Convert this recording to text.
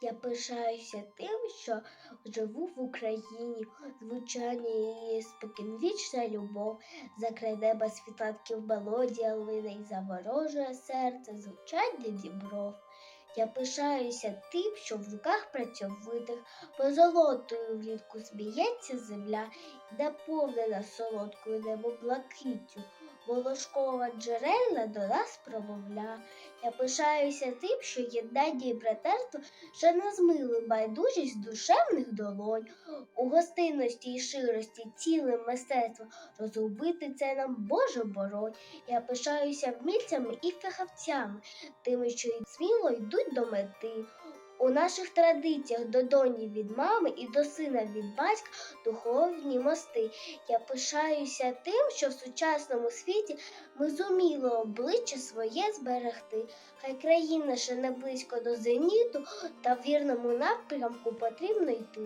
Я пишаюся тим, що живу в Україні, звучання її споконвічна любов, закраде без світанків мелодія лине й заворожує серце звучання дібров. Я пишаюся тим, що в руках працьовитих позолотою влітку сміється земля і наповнена солодкою небо блакиттю. Волошкова джерельна до нас промовля. Я пишаюся тим, що єднання і братерство ще не змили байдужість душевних долонь. У гостинності і ширості цілим мистецтвом розгубити це нам Боже боронь. Я пишаюся вмільцями і фахівцями, тими, що й сміло йдуть до мети. У наших традиціях до доні від мами і до сина від батька духовні мости. Я пишаюся тим, що в сучасному світі ми зуміли обличчя своє зберегти. Хай країна ще не близько до зеніту, та в вірному напрямку потрібно йти.